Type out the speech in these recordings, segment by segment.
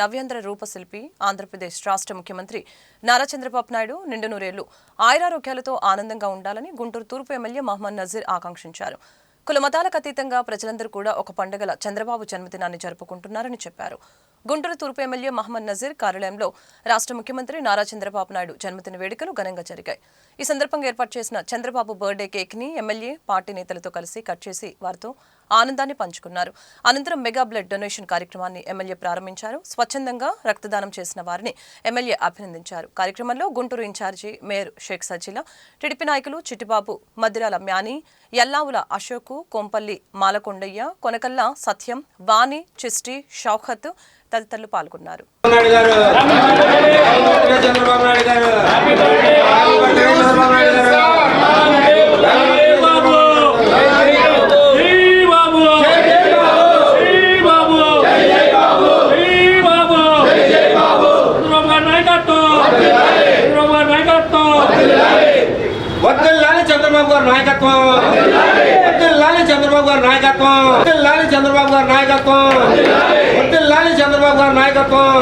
నవ్యాంధ్ర రూపశిల్పి ఆంధ్రప్రదేశ్ రాష్ట్ర ముఖ్యమంత్రి నారా చంద్రబాబు నాయుడు నిండు నూరేళ్ళు ఆయురారోగ్యాలతో ఆనందంగా ఉండాలని గుంటూరు తూర్పు ఎమ్మెల్యే మహమ్మద్ నజీర్ ఆకాంక్షించారు. కులమతాలకు అతీతంగా ప్రజలందరూ కూడా ఒక పండుగల చంద్రబాబు జన్మదినాన్ని జరుపుకుంటున్నారని చెప్పారు. గుంటూరు తూర్పు ఎమ్మెల్యే మహమ్మద్ నజీర్ కార్యాలయంలో రాష్ట్ర ముఖ్యమంత్రి నారా చంద్రబాబు నాయుడు జన్మదిన వేడుకలు ఘనంగా జరిగాయి. ఈ సందర్భంగా ఏర్పాటు చేసిన చంద్రబాబు బర్త్డే కేక్ని ఎమ్మెల్యే పార్టీ నేతలతో కలిసి కట్ చేసి వారితో ఆనందాన్ని పంచుకున్నారు. అనంతరం మెగా బ్లడ్ డొనేషన్ కార్యక్రమాన్ని ఎమ్మెల్యే ప్రారంభించారు. స్వచ్ఛందంగా రక్తదానం చేసిన వారిని ఎమ్మెల్యే అభినందించారు. కార్యక్రమంలో Guntur incharge mayor Shaik Sajila TDP నాయకులు చిట్టిబాబు మద్దిరాల మ్యాని ఎల్లావుల అశోకు కొంపల్లి మాలకొండయ్య కొనకల్ల సత్యం వాణి చిస్టి షౌఖత్ తదితరులు పాల్గొన్నారు. చంద్రబాబు నాయుడు గారు. చంద్రబాబు గారు చంద్రబాబు గారి నాయకత్వం లాలి చంద్రబాబు గారి నాయకత్వం. లాలి చంద్రబాబు గారి నాయకత్వం. లాలి చంద్రబాబు గారి నాయకత్వం.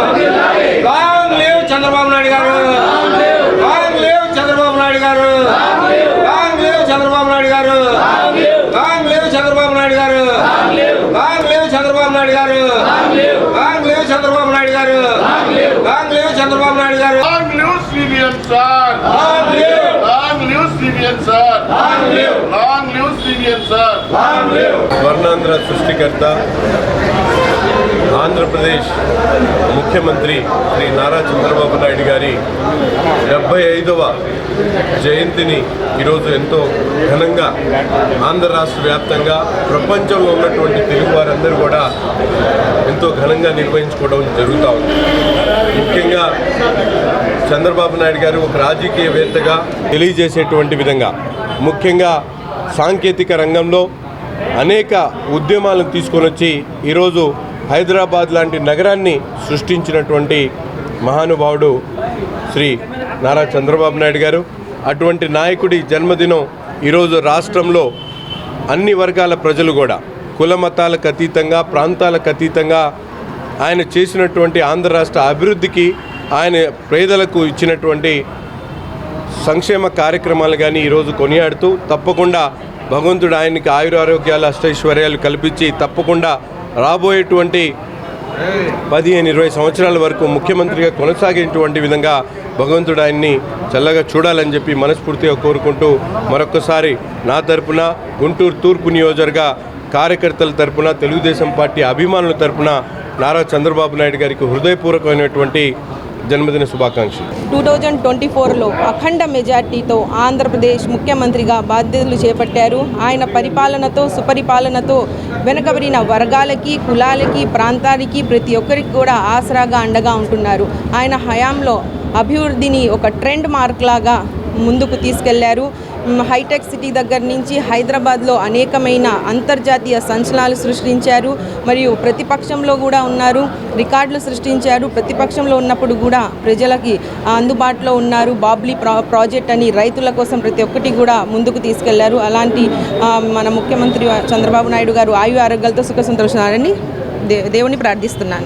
లాంగ్ చంద్రబాబు నాయుడు గారు. లాంగ్ లీవ్ చంద్రబాబు నాయుడు గారు. లాంగ్ లీవ్ చంద్రబాబు నాయుడు గారు. లాంగ్ లీవ్ చంద్రబాబు నాయుడు గారు. లాంగ్ లీవ్ చంద్రబాబు నాయుడు గారు. లాంగ్ లీవ్ చంద్రబాబు నాయుడు గారు. లాంగ్ లీవ్ చంద్రబాబు నాయుడు గారు. Long. CBN sir. Long live. Long live Swarnandhra సృష్టికర్త ఆంధ్రప్రదేశ్ ముఖ్యమంత్రి శ్రీ నారా చంద్రబాబు నాయుడు గారి డెబ్బై ఐదవ జయంతిని ఈరోజు ఎంతో ఘనంగా ఆంధ్ర రాష్ట్ర వ్యాప్తంగా ప్రపంచంలో ఉన్నటువంటి తెలుగు వారందరూ కూడా ఎంతో ఘనంగా నిర్వహించుకోవడం జరుగుతూ ఉంది ముఖ్యంగా చంద్రబాబు నాయుడు గారు ఒక రాజకీయవేత్తగా తెలియజేసేటువంటి విధంగా ముఖ్యంగా సాంకేతిక రంగంలో అనేక ఉద్యమాలను తీసుకొని వచ్చి ఈరోజు హైదరాబాద్ లాంటి నగరాన్ని సృష్టించినటువంటి మహానుభావుడు శ్రీ నారా చంద్రబాబు నాయుడు గారు. అటువంటి నాయకుడి జన్మదినం ఈరోజు రాష్ట్రంలో అన్ని వర్గాల ప్రజలు కూడా కుల మతాలకు అతీతంగా ప్రాంతాలకు అతీతంగా ఆయన చేసినటువంటి ఆంధ్ర రాష్ట్ర అభివృద్ధికి ఆయన పేదలకు ఇచ్చినటువంటి సంక్షేమ కార్యక్రమాలు కానీ ఈరోజు కొనియాడుతూ తప్పకుండా భగవంతుడు ఆయనకి ఆయురారోగ్యాలు అష్టైశ్వర్యాలు కల్పించి తప్పకుండా రాబోయేటువంటి పదిహేను ఇరవై సంవత్సరాల వరకు ముఖ్యమంత్రిగా కొనసాగేటువంటి విధంగా భగవంతుడు ఆయన్ని చల్లగా చూడాలని చెప్పి మనస్ఫూర్తిగా కోరుకుంటూ మరొకసారి నా తరపున గుంటూరు తూర్పు నియోజకవర్గ కార్యకర్తల తరపున తెలుగుదేశం పార్టీ అభిమానుల తరపున నారా చంద్రబాబు నాయుడు గారికి హృదయపూర్వకమైనటువంటి జన్మదిన శుభాకాంక్షలు. టూ థౌజండ్ ట్వంటీ ఫోర్లో అఖండ మెజార్టీతో ఆంధ్రప్రదేశ్ ముఖ్యమంత్రిగా బాధ్యతలు చేపట్టారు. ఆయన పరిపాలనతో సుపరిపాలనతో వెనుకబడిన వర్గాలకి కులాలకి ప్రాంతానికి ప్రతి ఒక్కరికి కూడా ఆసరాగా అండగా ఉంటున్నారు. ఆయన హయాంలో అభివృద్ధిని ఒక ట్రెండ్ మార్క్ లాగా ముందుకు తీసుకెళ్ళారు. హైటెక్ సిటీ దగ్గర నుంచి హైదరాబాద్లో అనేకమైన అంతర్జాతీయ సంచలనాలు సృష్టించారు. మరియు ప్రతిపక్షంలో కూడా ఉన్నారు. రికార్డులు సృష్టించారు. ప్రతిపక్షంలో ఉన్నప్పుడు కూడా ప్రజలకి అందుబాటులో ఉన్నారు. బాబ్లీ ప్రా ప్రాజెక్ట్ అని రైతుల కోసం ప్రతి ఒక్కటి కూడా ముందుకు తీసుకెళ్ళారు. అలాంటి మన ముఖ్యమంత్రి చంద్రబాబు నాయుడు గారు ఆయు ఆరోగ్యాలతో సుఖ సంతోషాలని దే దేవుని ప్రార్థిస్తున్నాను.